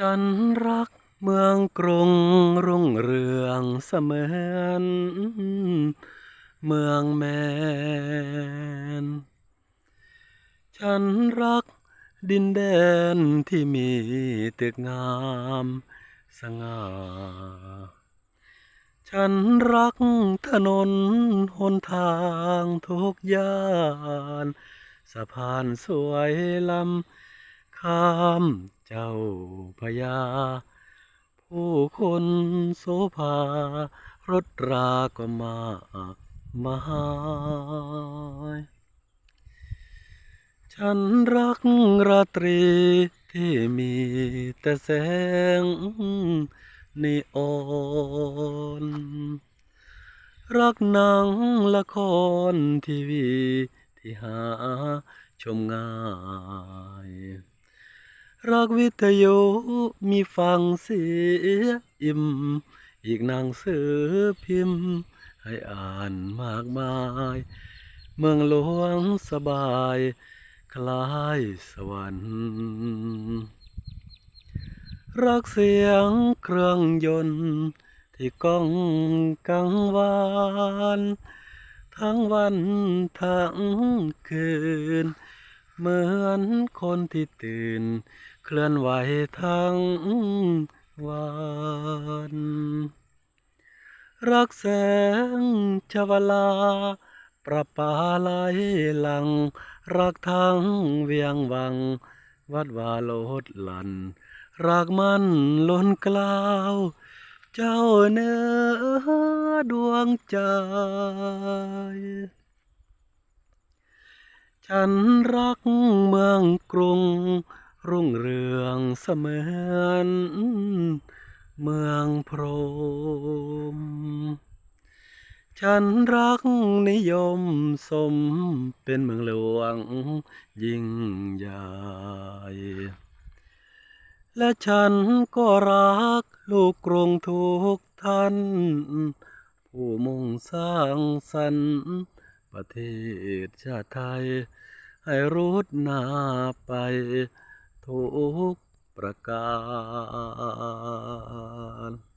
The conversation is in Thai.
ฉันรักเมืองกรุงรุ่งเรืองเสมือนเมืองแมน ฉันรักดินแดนที่มีตึกงามสง่า ฉันรักถนนหนทางทุกย่าน สะพานสวยลำข้าม เจ้าพระยาผู้คนโสภารถราก็มากมายฉันรักราตรีที่มีแต่แสงนีออนรักหนังละครทีวีที่หาชมง่าย รักวิทยุมีฟังเสียอิ่ม อีกหนังสือพิมพ์ ให้อ่านมากมาย เมืองหลวงสบาย คล้ายสวรรค์รักเสียงเครื่องยนต์ ที่ก้องกังวานทั้งวันทั้งคืน เหมือนคนที่ตื่น เคลื่อนไหวทั้งวันรักแสงชวลา ประปาไหลหลัง รักทั้งเวียงวัง วัดวาโลดหลัน รักมันล้นกล้าว เจ้าเนื้อดวงใจ ฉันรักเมืองกรุง รุ่งเรืองเสมือนเมืองพรหมฉันรักนิยมสมเป็นเมืองหลวงยิ่งใหญ่ และฉันก็รักลูกกรุงทุกท่าน ผู้มุ่งสร้างสรรค์ประเทศชาติไทย ให้รุดหน้าไป ทุกประการ